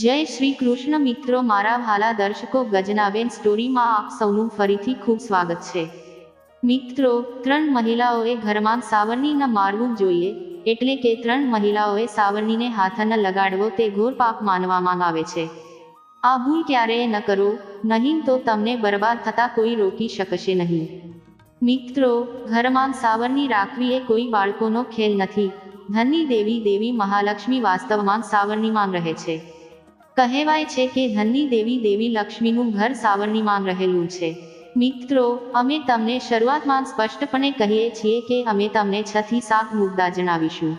જય શ્રી કૃષ્ણ મિત્રો, મારા વાલા દર્શકો, ગજનાબેન સ્ટોરીમાં આપ સૌનું ફરીથી ખૂબ સ્વાગત છે. મિત્રો, ત્રણ મહિલાઓએ ઘરમાં સાવરણી મારવું જોઈએ, એટલે કે ત્રણ મહિલાઓએ સાવરણીને હાથ ન લગાડવો તે ઘોર પાપ માનવામાં આવે છે. આ ભૂલ ક્યારેય ન કરો, નહીં તો તમને બરબાદ થતા કોઈ રોકી શકશે નહીં. મિત્રો, ઘરમાં સાવરણી રાખવી એ કોઈ બાળકોનો ખેલ નથી. ધનની દેવી દેવી મહાલક્ષ્મી વાસ્તવમાં સાવરણીમાં રહે છે. કહેવાય છે કે ધનની દેવી દેવી લક્ષ્મીનું ઘર સાવરણીમાં રહેલું છે. મિત્રો, અમે તમને શરૂઆતમાં સ્પષ્ટપણે કહીએ છીએ કે અમે તમને છ થી સાત મુદ્દા જણાવીશું.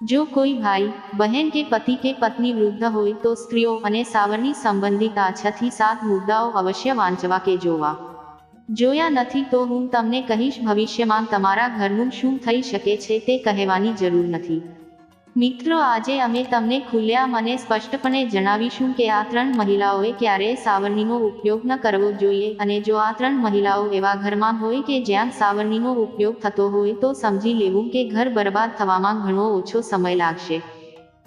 જો કોઈ ભાઈ, બહેન કે પતિ કે પત્ની વૃદ્ધ હોય તો સ્ત્રીઓ અને સાવરણી સંબંધિત આ છ થી સાત મુદ્દાઓ અવશ્ય વાંચવા કે જોવા. જોયા નથી તો હું તમને કહીશ ભવિષ્યમાં તમારા ઘરનું શું થઈ શકે છે તે કહેવાની જરૂર નથી. મિત્રો, આજે અમે તમને ખુલ્લેઆમ અને સ્પષ્ટપણે જણાવીશું કે આ ત્રણ મહિલાઓએ ક્યારેય સાવરણીનો ઉપયોગ ન કરવો જોઈએ અને જો આ ત્રણ મહિલાઓ એવા ઘરમાં હોય કે જ્યાં સાવરણીનો ઉપયોગ થતો હોય, તો સમજી લેવું કે ઘર બરબાદ થવામાં ઘણો ઓછો સમય લાગશે.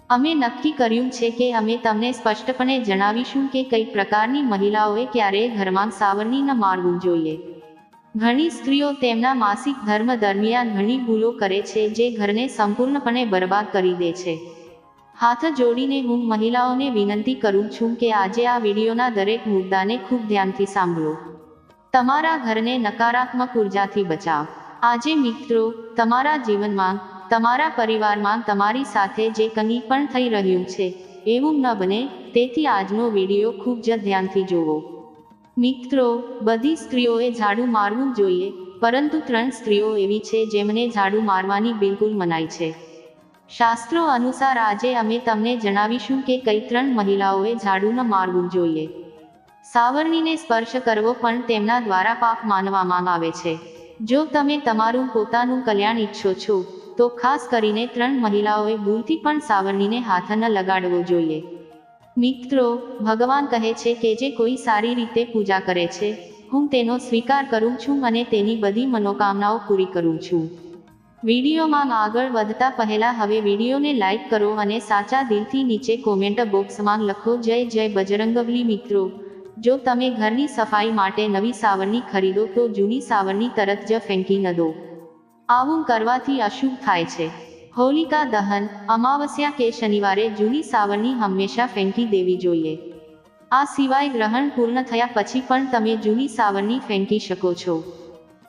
અમે નક્કી કર્યું છે કે અમે તમને સ્પષ્ટપણે જણાવીશું કે કઈ પ્રકારની મહિલાઓએ ક્યારેય ઘરમાં સાવરણી ન મારવું જોઈએ. ઘણી સ્ત્રીઓ તેમના માસિક ધર્મ દરમિયાન ઘણી ભૂલો કરે છે, જે ઘરને સંપૂર્ણપણે બરબાદ કરી દે છે. હાથ જોડીને હું મહિલાઓને વિનંતી કરું છું કે આજે આ વિડીયોના દરેક મુદ્દાને ખૂબ ધ્યાનથી સાંભળો. તમારા ઘરને નકારાત્મક ઉર્જાથી બચાવ. આજે મિત્રો, તમારા જીવનમાં, તમારા પરિવારમાં તમારી સાથે જે કંઈ પણ થઈ રહ્યું છે, એવું ન બને, તેથી આજનો વીડિયો ખૂબ જ ધ્યાનથી જોવો મિત્રો, બધી સ્ત્રીઓએ ઝાડુ મારવું જોઈએ, પરંતુ ત્રણ સ્ત્રીઓ એવી છે જેમને ઝાડુ મારવાની બિલકુલ મનાઈ છે. શાસ્ત્રો અનુસાર આજે અમે તમને જણાવીશું કે કઈ ત્રણ મહિલાઓએ ઝાડુ ન મારવું જોઈએ. સાવરણીને સ્પર્શ કરવો પણ તેમના દ્વારા પાપ માનવામાં આવે છે. જો તમે તમારું પોતાનું કલ્યાણ ઈચ્છો છો, તો ખાસ કરીને ત્રણ મહિલાઓએ ભૂલથી પણ સાવરણીને હાથ ન લગાડવો જોઈએ. મિત્રો, ભગવાન કહે છે કે જે કોઈ સારી રીતે પૂજા કરે છે, હું તેનો સ્વીકાર કરું છું અને તેની બધી મનોકામનાઓ પૂરી કરું છું. વિડીયોમાં આગળ વધતા પહેલા હવે વિડીયોને લાઈક કરો અને સાચા દિલથી નીચે કોમેન્ટ બોક્સમાં લખો, જય જય, બજરંગબલી. મિત્રો, જો તમે ઘરની સફાઈ માટે નવી સાવરણી ખરીદો તો જૂની સાવરણી તરત જ ફેંકી ન દો. આવું કરવાથી અશુભ થાય છે. હોલિકા દહન, અમાવસ્યા કે શનિવારે જૂની સાવરણી હંમેશા ફેંકી દેવી જોઈએ. આ સિવાય ગ્રહણ પૂર્ણ થયા પછી પણ તમે જૂની સાવરણી ફેંકી શકો છો.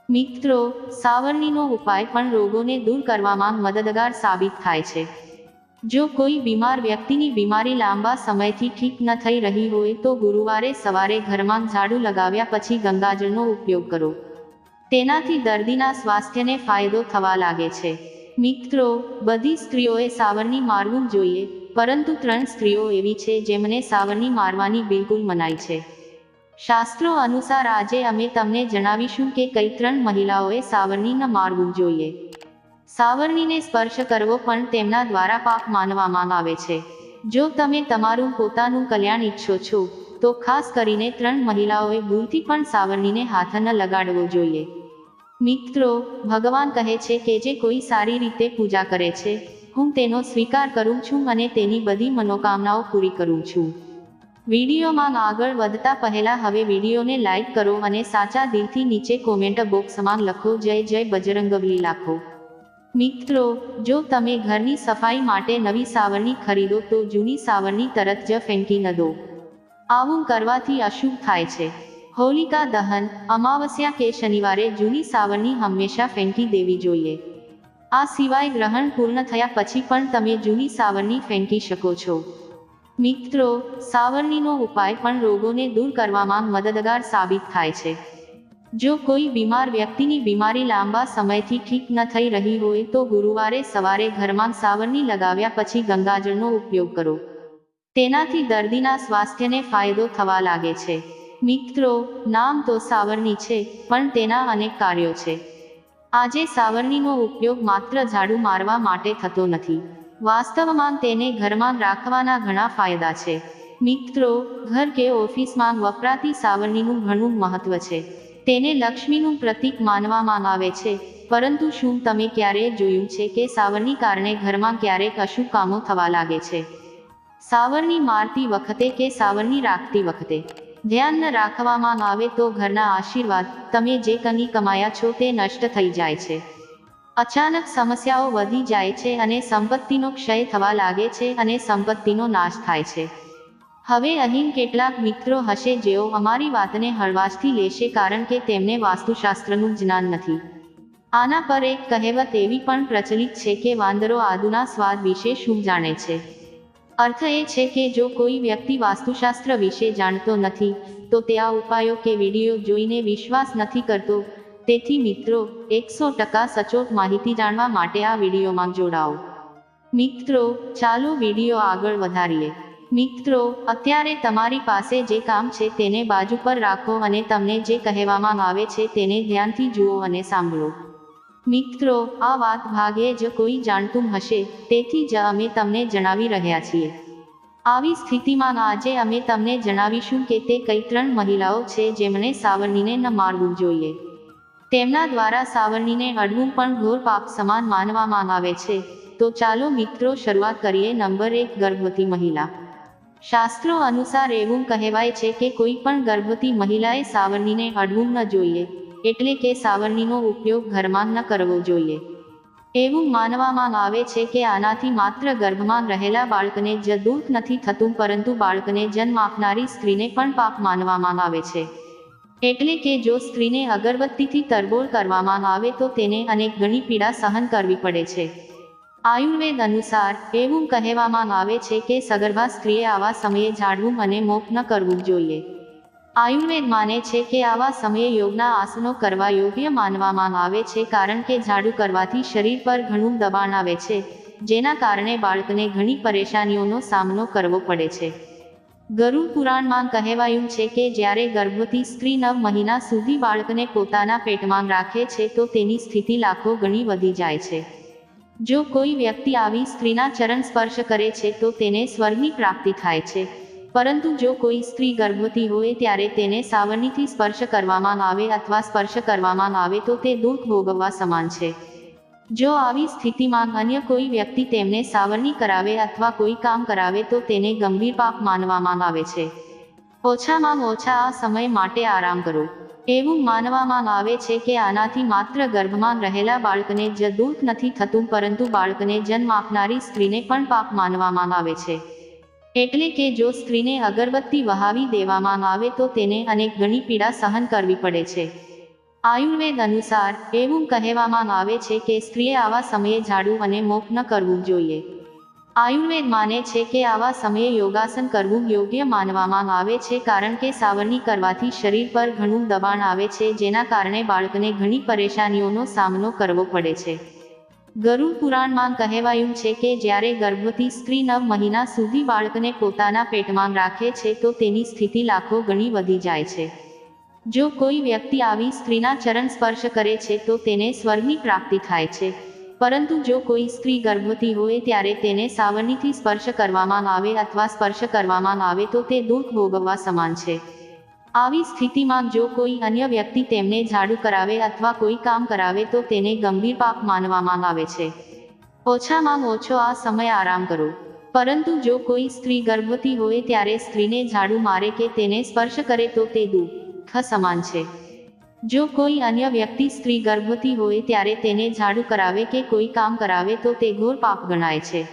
મિત્રો સાવરણીનો ઉપાય પણ રોગોને દૂર કરવામાં મદદગાર સાબિત થાય છે. જો કોઈ બીમાર વ્યક્તિની બીમારી લાંબા સમયથી ઠીક ન થઈ રહી હોય તો ગુરુવારે સવારે ઘરમાં ઝાડુ લગાવ્યા પછી ગંગાજળનો ઉપયોગ કરો. તેનાથી દર્દીના સ્વાસ્થ્યને ફાયદો થવા લાગે છે. મિત્રો, બધી સ્ત્રીઓએ સાવરણી મારવું જોઈએ, પરંતુ ત્રણ સ્ત્રીઓ એવી છે જેમને સાવરણી મારવાની બિલકુલ મનાઈ છે. શાસ્ત્રો અનુસાર આજે અમે તમને જણાવીશું કે કઈ ત્રણ મહિલાઓએ સાવરણી ન મારવું જોઈએ. સાવરણીને સ્પર્શ કરવો પણ તેમના દ્વારા પાપ માનવામાં આવે છે. જો તમે તમારું પોતાનું કલ્યાણ ઈચ્છો છો, તો ખાસ કરીને ત્રણ મહિલાઓએ ભૂલથી પણ સાવરણીને હાથ ન લગાડવો જોઈએ. મિત્રો, ભગવાન કહે છે કે જે કોઈ સારી રીતે પૂજા કરે છે, હું તેનો સ્વીકાર કરું છું અને તેની બધી મનોકામનાઓ પૂરી કરું છું. વિડીયોમાં આગળ વધતા પહેલા હવે વિડીયોને લાઇક કરો અને સાચા દિલથી નીચે કોમેન્ટ બોક્સમાં લખો, જય જય બજરંગબલી લાખો. મિત્રો, જો તમે ઘરની સફાઈ માટે નવી સાવરણી ખરીદો તો જૂની સાવરણી તરત જ ફેંકી ન દો. આવું કરવાથી અશુભ થાય છે. હોલિકા દહન, અમાવસ્યા કે શનિવારે જૂની સાવરણી હંમેશા ફેંકી દેવી જોઈએ. આ સિવાય ગ્રહણ પૂર્ણ થયા પછી પણ તમે જૂની સાવરણી ફેંકી શકો છો. મિત્રો સાવરણીનો ઉપાય પણ રોગોને દૂર કરવામાં મદદગાર સાબિત થાય છે. જો કોઈ બીમાર વ્યક્તિની બીમારી લાંબા સમયથી ઠીક ન થઈ રહી હોય તો ગુરુવારે સવારે ઘરમાં સાવરણી લગાવ્યા પછી ગંગાજળનો ઉપયોગ કરો. તેનાથી દર્દીના સ્વાસ્થ્યને ફાયદો થવા લાગે છે. મિત્રો, નામ તો સાવરણી છે, પણ તેના અનેક કાર્યો છે. આજે સાવરણીનો ઉપયોગ માત્ર ઝાડુ મારવા માટે થતો નથી. વાસ્તવમાં તેને ઘરમાં રાખવાના ઘણા ફાયદા છે. મિત્રો, ઘર કે ઓફિસમાં વપરાતી સાવરણીનું ઘણું મહત્વ છે. તેને લક્ષ્મીનું પ્રતીક માનવામાં આવે છે, પરંતુ શું તમે ક્યારેય જોયું છે કે સાવરણી કારણે ઘરમાં ક્યારેક અશુભ કામો થવા લાગે છે? સાવરણી મારતી વખતે કે સાવરણી રાખતી વખતે? ધ્યાન રાખવામાં આવે તો ઘરના આશીર્વાદ, તમે જે કંઈ કમાયા છો તે નષ્ટ થઈ જાય છે. અચાનક સમસ્યાઓ વધી જાય છે અને સંપત્તિનો ક્ષય થવા લાગે છે અને સંપત્તિનો નાશ થાય છે. હવે અહીં કેટલાક મિત્રો હશે જેઓ અમારી વાતને હળવાશથી લેશે કારણ કે તેમને વાસ્તુશાસ્ત્રનું જ્ઞાન નથી. આના પર એક કહેવત એવી પણ પ્રચલિત છે કે વાંદરો આદુના સ્વાદ વિશે શું જાણે છે. અર્થ એ છે કે જો કોઈ વ્યક્તિ વાસ્તુશાસ્ત્ર વિશે જાણતો નથી, તો તે આ ઉપાયો કે વીડિયો જોઈને વિશ્વાસ નથી કરતો. તેથી મિત્રો, એકસો ટકા સચોટ માહિતી જાણવા માટે આ વિડીયોમાં જોડાઓ. મિત્રો, ચાલો વીડિયો આગળ વધારીએ. મિત્રો, અત્યારે તમારી પાસે જે કામ છે તેને બાજુ પર રાખો અને તમને જે કહેવામાં આવે છે તેને ધ્યાનથી જુઓ અને સાંભળો. મિત્રો, આ વાત ભાગ્યે જ કોઈ જાણતું હશે, તેથી જ અમે તમને જણાવી રહ્યા છીએ. આવી સ્થિતિમાં આજે અમે તમને જણાવીશું કે તે કઈ ત્રણ મહિલાઓ છે જેમણે સાવરણીને ન મારવું જોઈએ. તેમના દ્વારા સાવરણીને અડવું પણ ઘોર પાપ સમાન માનવામાં આવે છે. તો ચાલો મિત્રો, શરૂઆત કરીએ નંબર એક ગર્ભવતી મહિલા. શાસ્ત્રો અનુસાર એવું કહેવાય છે કે કોઈ પણ ગર્ભવતી મહિલાએ સાવરણીને અડવું ન જોઈએ. એટલે કે સાવરણીનો ઉપયોગ ઘરમાં ન કરવો જોઈએ. એવું માનવામાં આવે છે કે આનાથી માત્ર ગર્ભમાં રહેલા બાળકને જ દુઃખ નથી થતું, પરંતુ બાળકને જન્મ આપનારી સ્ત્રીને પણ પાપ માનવામાં આવે છે. એટલે કે જો સ્ત્રીને અગરબત્તીથી તરબોળ કરવામાં આવે તો તેને અનેક ઘણી પીડા સહન કરવી પડે છે. આયુર્વેદ અનુસાર એવું કહેવામાં આવે છે કે સગર્ભા સ્ત્રીએ આવા સમયે ઝાડવું અને મોપ ન કરવું જોઈએ. આયુર્વેદ માને છે કે આવા સમયે યોગના આસનો કરવા યોગ્ય માનવામાં આવે છે કારણ કે ઝાડુ કરવાથી શરીર પર ઘણું દબાણ આવે છે, જેના કારણે બાળકને ઘણી પરેશાનીઓનો સામનો કરવો પડે છે. ગરુડ પુરાણમાં કહેવાયું છે કે જ્યારે ગર્ભવતી સ્ત્રી નવ મહિના સુધી બાળકને પોતાના પેટમાં રાખે છે તો તેની સ્થિતિ લાખો ગણી વધી જાય છે. જો કોઈ વ્યક્તિ આવી સ્ત્રીના ચરણ સ્પર્શ કરે છે તો તેને સ્વર્ગની પ્રાપ્તિ થાય છે. પરંતુ જો કોઈ સ્ત્રી ગર્ભવતી હોય ત્યારે તેને સાવરણીથી સ્પર્શ કરવામાં આવે અથવા સ્પર્શ કરવામાં આવે તો તે દુઃખ ભોગવવા સમાન છે. જો આવી સ્થિતિમાં અન્ય કોઈ વ્યક્તિ તેમને સાવરણી કરાવે અથવા કોઈ કામ કરાવે તો તેને ગંભીર પાપ માનવામાં આવે છે. ઓછામાં ઓછા આ સમય માટે આરામ કરો. એવું માનવામાં આવે છે કે આનાથી માત્ર ગર્ભમાં રહેલા બાળકને જ દુઃખ નથી થતું પરંતુ બાળકને જન્મ આપનારી સ્ત્રીને પણ પાપ માનવામાં આવે છે. એટલે કે જો સ્ત્રીને અગરબત્તી વહાવી દેવામાં આવે તો તેને અનેક ઘણી પીડા સહન કરવી પડે છે. આયુર્વેદ અનુસાર એવું કહેવામાં આવે છે કે સ્ત્રીએ આવા સમયે ઝાડુ અને મોપ ન કરવું જોઈએ. આયુર્વેદ માને છે કે આવા સમયે યોગાસન કરવું યોગ્ય માનવામાં આવે છે કારણ કે સાવરણી કરવાથી શરીર પર ઘણું દબાણ આવે છે જેના કારણે બાળકને ઘણી પરેશાનીઓનો સામનો કરવો પડે છે. ગરુડ પુરાણમાં કહેવાયું છે કે જ્યારે ગર્ભવતી સ્ત્રી નવ મહિના સુધી બાળકને પોતાના પેટમાં રાખે છે, તો તેની સ્થિતિ લાખો ઘણી વધી જાય છે. જો કોઈ વ્યક્તિ આવી સ્ત્રીના ચરણ સ્પર્શ કરે છે, તો તેને સ્વર્ગની પ્રાપ્તિ થાય છે. પરંતુ જો કોઈ સ્ત્રી ગર્ભવતી હોય, ત્યારે તેને સાવરણીથી સ્પર્શ કરવામાં આવે અથવા સ્પર્શ કરવામાં આવે, તો તે દુઃખ ભોગવવા સમાન છે. આવી સ્થિતિમાં જો કોઈ અન્ય વ્યક્તિ તેમને ઝાડુ કરાવે અથવા કોઈ કામ કરાવે તો તેને ગંભીર પાપ માનવામાં આવે છે. ઓછામાં ઓછો આ સમય આરામ કરો. પરંતુ જો કોઈ સ્ત્રી ગર્ભવતી હોય ત્યારે સ્ત્રીને ઝાડુ મારે કે તેને સ્પર્શ કરે તો તે દુઃખ સમાન છે. જો કોઈ અન્ય વ્યક્તિ સ્ત્રી ગર્ભવતી હોય ત્યારે તેને ઝાડુ કરાવે કે કોઈ કામ કરાવે તો તે ઘોર પાપ ગણાય છે.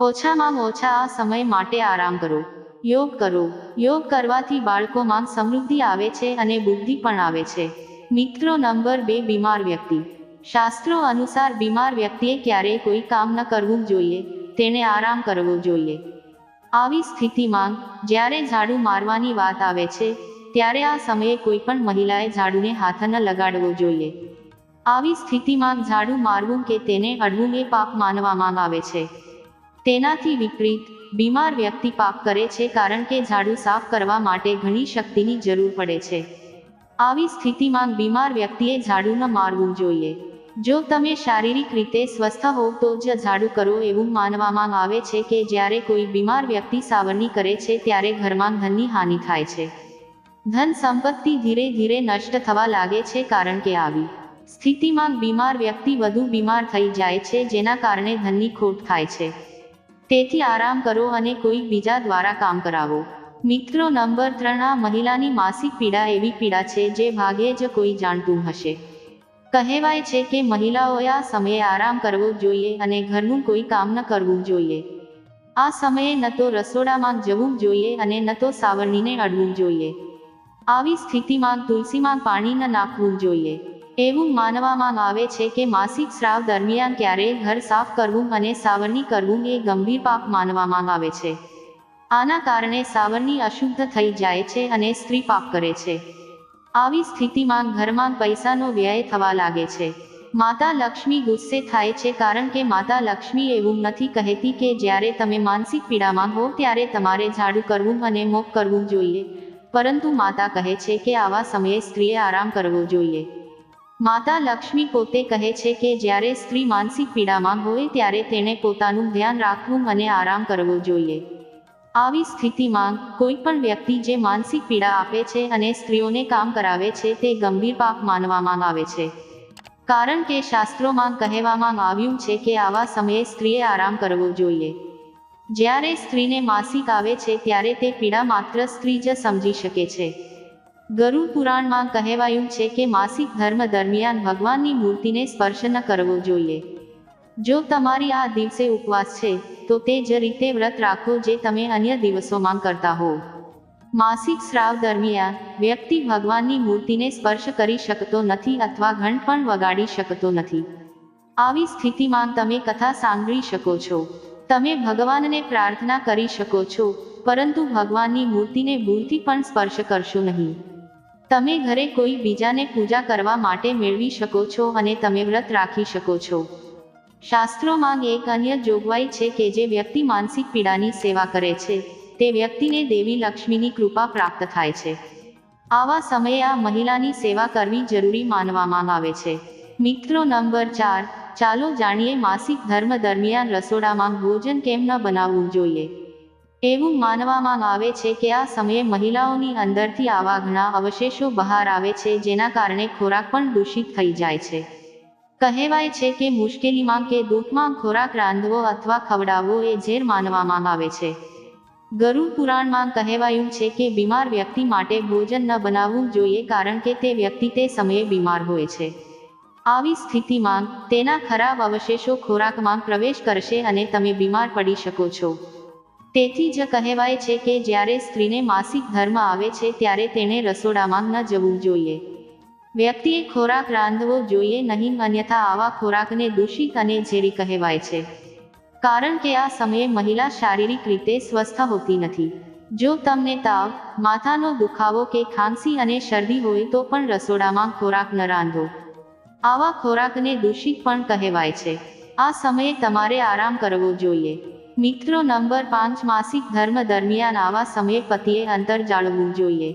ઓછામાં ઓછા આ સમય માટે આરામ કરો. યોગ કરો. યોગ કરવાથી બાળકોમાં સમૃદ્ધિ આવે છે અને બુદ્ધિ પણ આવે છે. મિત્રો નંબર બે, બીમાર વ્યક્તિ. શાસ્ત્રો અનુસાર બીમાર વ્યક્તિએ ક્યારેય કોઈ કામ ન કરવું જોઈએ. તેને આરામ કરવો જોઈએ. આવી સ્થિતિમાં જ્યારે ઝાડુ મારવાની વાત આવે છે, ત્યારે આ સમયે કોઈ પણ મહિલાએ ઝાડુને હાથ ન લગાડવો જોઈએ. આવી સ્થિતિમાં ઝાડુ મારવું કે તેને અડવું એ પાપ માનવામાં આવે છે. તેનાથી વિપરીત બીમાર વ્યક્તિ પાપ કરે છે કારણ કે ઝાડુ સાફ કરવા માટે ઘણી શક્તિની જરૂર પડે છે. આવી સ્થિતિમાં બીમાર વ્યક્તિએ ઝાડુ મારવું જોઈએ. જો તમે શારીરિક રીતે સ્વસ્થ હોવ તો જ ઝાડુ કરો એવું માનવામાં આવે છે કે જ્યારે કોઈ બીમાર વ્યક્તિ સાવરણી કરે છે ત્યારે ઘરમાં ધનની હાનિ થાય છે. ધન સંપત્તિ ધીરે ધીરે નષ્ટ થવા લાગે છે કારણ કે આવી સ્થિતિમાં બીમાર વ્યક્તિ વધુ બીમાર થઈ જાય છે જેના કારણે ધનની ખોટ થાય છે. તેથી આરામ કરો અને કોઈ બીજા દ્વારા કામ કરાવો. મિત્રો, નંબર ત્રણ આ મહિલાની માસિક પીડા એવી પીડા છે જે ભાગ્યે જ કોઈ જાણતું હશે. કહેવાય છે કે મહિલાઓએ આ સમયે આરામ કરવો જોઈએ અને ઘરનું કોઈ કામ ન કરવું જોઈએ. આ સમયે ન તો રસોડામાં જવું જોઈએ અને ન તો સાવરણીને અડવું જોઈએ. આવી સ્થિતિમાં તુલસીમાં પાણી ન નાખવું જોઈએ. એવું માનવામાં આવે છે કે માસિક સ્રાવ દરમિયાન ક્યારેય ઘર સાફ કરવું અને સાવરણી કરવું એ ગંભીર પાપ માનવામાં આવે છે. આના કારણે સાવરણી અશુદ્ધ થઈ જાય છે અને સ્ત્રી પાપ કરે છે. આવી સ્થિતિમાં ઘરમાં પૈસાનો વ્યય થવા લાગે છે. માતા લક્ષ્મી ગુસ્સે થાય છે કારણ કે માતા લક્ષ્મી એવું નથી કહેતી કે જ્યારે તમે માનસિક પીડામાં હો ત્યારે તમારે ઝાડુ કરવું અને મોક કરવું જોઈએ. પરંતુ માતા કહે છે કે આવા સમયે સ્ત્રીએ આરામ કરવો જોઈએ. માતા લક્ષ્મી પોતે કહે છે કે જ્યારે સ્ત્રી માનસિક પીડામાં હોય ત્યારે તેણે પોતાનું ધ્યાન રાખવું અને આરામ કરવો જોઈએ. આવી સ્થિતિમાં કોઈ પણ વ્યક્તિ જે માનસિક પીડા આપે છે અને સ્ત્રીઓને કામ કરાવે છે તે ગંભીર પાપ માનવામાં આવે છે. કારણ કે શાસ્ત્રોમાં કહેવામાં આવ્યું છે કે આવા સમયે સ્ત્રીએ આરામ કરવો જોઈએ. જ્યારે સ્ત્રીને માસિક આવે છે ત્યારે તે પીડા માત્ર સ્ત્રી જ સમજી શકે છે. ગરુડ પુરાણમાં કહેવાયું છે કે માસિક ધર્મ દરમિયાન ભગવાનની મૂર્તિને સ્પર્શ ન કરવો જોઈએ. જો તમારી આ દિવસે ઉપવાસ છે, તો તે જ રીતે વ્રત રાખો જે તમે અન્ય દિવસોમાં કરતા હો. માસિક સ્રાવ દરમિયાન વ્યક્તિ ભગવાનની મૂર્તિને સ્પર્શ કરી શકતો નથી અથવા ઘંટ પણ વગાડી શકતો નથી. આવી સ્થિતિમાં તમે કથા સાંભળી શકો છો. તમે ભગવાનને પ્રાર્થના કરી શકો છો, પરંતુ ભગવાનની મૂર્તિને ભૂલથી પણ સ્પર્શ કરશો નહીં. તમે ઘરે કોઈ બીજાને પૂજા કરવા માટે મેળવી શકો છો અને તમે વ્રત રાખી શકો છો. શાસ્ત્રોમાં એક અન્ય જોગવાઈ છે કે જે વ્યક્તિ માનસિક પીડાની સેવા કરે છે, તે વ્યક્તિને દેવી લક્ષ્મીની કૃપા પ્રાપ્ત થાય છે. આવા સમયે આ મહિલાની સેવા કરવી જરૂરી માનવામાં આવે છે. મિત્રો નંબર ચાર, ચાલો જાણીએ માસિક ધર્મ દરમિયાન રસોડામાં ભોજન કેમ ન બનાવવું જોઈએ? એવું માનવામાં આવે છે કે આ સમયે મહિલાઓની અંદરથી આવા ઘણા અવશેષો બહાર આવે છે જેના કારણે ખોરાક પણ દૂષિત થઈ જાય છે. કહેવાય છે કે મુશ્કેલીમાં કે દુઃખમાં ખોરાક રાંધવો અથવા ખવડાવવો એ ઝેર માનવામાં આવે છે. ગરુ પુરાણમાં કહેવાયું છે કે બીમાર વ્યક્તિ માટે ભોજન ન બનાવવું જોઈએ કારણ કે તે વ્યક્તિ તે સમયે બીમાર હોય છે. આવી સ્થિતિમાં તેના ખરાબ અવશેષો ખોરાકમાં પ્રવેશ કરશે અને તમે બીમાર પડી શકો છો. તેથી જ કહેવાય છે કે જ્યારે સ્ત્રીને માસિક ધર્મ આવે છે ત્યારે તેણે રસોડામાં ન જવું જોઈએ. વ્યક્તિએ ખોરાક રાંધવો જોઈએ નહીં, અન્યથા આવા ખોરાકને દૂષિત અને ઝેરી કહેવાય છે. કારણ કે આ સમયે મહિલા શારીરિક રીતે સ્વસ્થ હોતી નથી. જો તમને તાવ, માથાનો દુખાવો કે ખાંસી અને શરદી હોય તો પણ રસોડામાં ખોરાક ન રાંધો. આવા ખોરાકને દૂષિત પણ કહેવાય છે. આ સમયે તમારે આરામ કરવો જોઈએ. મિત્રો નંબર પાંચ, માસિક ધર્મ દરમિયાન આવા સમયે પતિએ અંતર જાળવવું જોઈએ.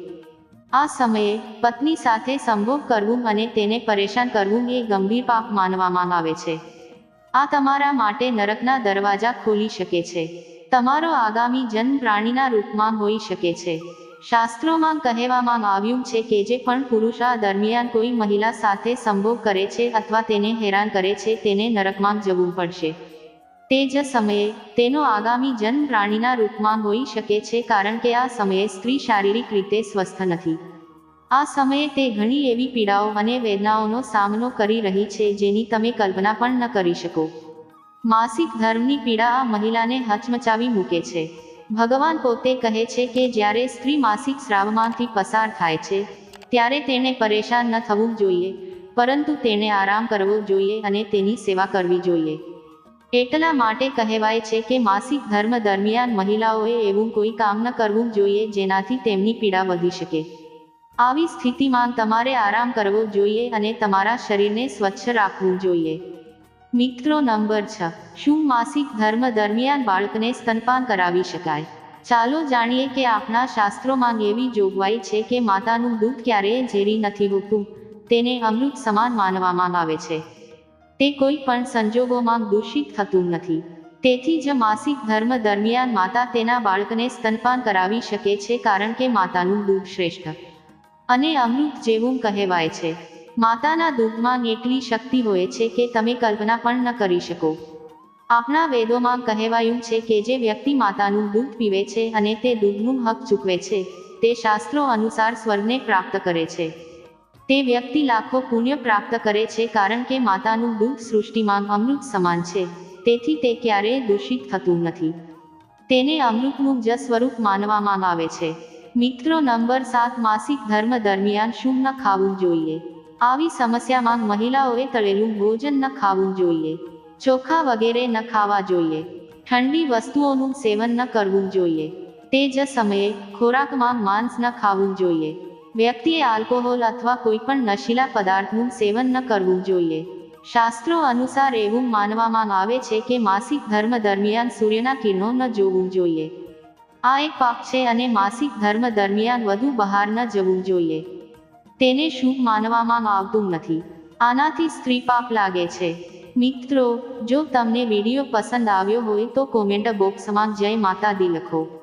આ સમયે પત્ની સાથે સંભોગ કરવું અને તેને પરેશાન કરવું એ ગંભીર પાપ માનવામાં આવે છે. આ તમારા માટે નરકના દરવાજા ખોલી શકે છે. તમારો આગામી જન્મ પ્રાણીના રૂપમાં હોઈ શકે છે. શાસ્ત્રોમાં કહેવામાં આવ્યું છે કે જે પણ પુરુષ આ દરમિયાન કોઈ મહિલા સાથે સંભોગ કરે છે અથવા તેને હેરાન કરે છે, તેને નરકમાં જવું પડશે. તે જ સમયે તેનો આગામી જન્મ પ્રાણીના રૂપમાં હોઈ શકે છે કારણ કે આ સમયે સ્ત્રી શારીરિક રીતે સ્વસ્થ નથી. આ સમયે તે ઘણી એવી પીડાઓ અને વેદનાઓનો સામનો કરી રહી છે જેની તમે કલ્પના પણ ન કરી શકો. માસિક ધર્મની પીડા આ મહિલાને હચમચાવી મૂકે છે. ભગવાન પોતે કહે છે કે જ્યારે સ્ત્રી માસિક સ્રાવમાંથી પસાર થાય છે, ત્યારે તેને પરેશાન ન થવું જોઈએ, પરંતુ તેને આરામ કરવો જોઈએ અને તેની સેવા કરવી જોઈએ. એટલા માટે કહેવાય છે કે માસિક ધર્મ દરમિયાન મહિલાઓએ એવું કોઈ કામ ન કરવું જોઈએ જેનાથી તેમની પીડા વધી શકે. આવી સ્થિતિમાં તમારે આરામ કરવો જોઈએ અને તમારા શરીરને સ્વચ્છ રાખવું જોઈએ. મિત્રો નંબર છ. શું માસિક ધર્મ દરમિયાન બાળકને સ્તનપાન કરાવી શકાય? ચાલો જાણીએ કે આપણા શાસ્ત્રોમાં એવી જોગવાઈ છે કે માતાનું દૂધ ક્યારેય ઝેરી નથી હોતું, તેને અમૃત સમાન માનવામાં આવે છે. તે કોઈ પણ સંજોગોમાં દૂષિત થતું નથી. તેથી જ માસિક ધર્મ દરમિયાન માતા તેના બાળકને સ્તનપાન કરાવી શકે છે કારણ કે માતાનું દૂધ શ્રેષ્ઠ અને અમૃત જેવું કહેવાય છે. માતાના દૂધમાં એટલી શક્તિ હોય છે કે તમે કલ્પના પણ ન કરી શકો. આપણા વેદોમાં કહેવાયું છે કે જે વ્યક્તિ માતાનું દૂધ પીવે છે અને તે દૂધનું હક ચૂકવે છે, તે શાસ્ત્રો અનુસાર સ્વર્ગને પ્રાપ્ત કરે છે. તે વ્યક્તિ લાખો પુણ્ય પ્રાપ્ત કરે છે કારણ કે માતાનું દૂધ સૃષ્ટિમાં અમૃત સમાન છે. તેથી તે ક્યારેય દૂષિત થતું નથી. તેને અમૃતનું જ સ્વરૂપ માનવામાં આવે છે. મિત્રો નંબર સાત, માસિક ધર્મ દરમિયાન શું ન ખાવું જોઈએ? આવી સમસ્યામાં મહિલાઓએ તળેલું ભોજન ન ખાવું જોઈએ. ચોખા વગેરે ન ખાવા જોઈએ. ઠંડી વસ્તુઓનું સેવન ન કરવું જોઈએ. તે જ સમયે ખોરાકમાં માંસ ન ખાવું જોઈએ. વ્યક્તિએ આલ્કોહોલ અથવા કોઈપણ નશીલા પદાર્થનું સેવન ન કરવું જોઈએ. શાસ્ત્રો અનુસાર એવું માનવામાં આવે છે કે માસિક ધર્મ દરમિયાન સૂર્યના કિરણો ન જોવું જોઈએ. આ એક પાપ છે અને માસિક ધર્મ દરમિયાન વધુ બહાર ન જવું જોઈએ. તેને શુભ માનવામાં આવતું નથી. આનાથી સ્ત્રી પાપ લાગે છે. મિત્રો, જો તમને વીડિયો પસંદ આવ્યો હોય તો કોમેન્ટ બોક્સમાં જય માતા દી લખો.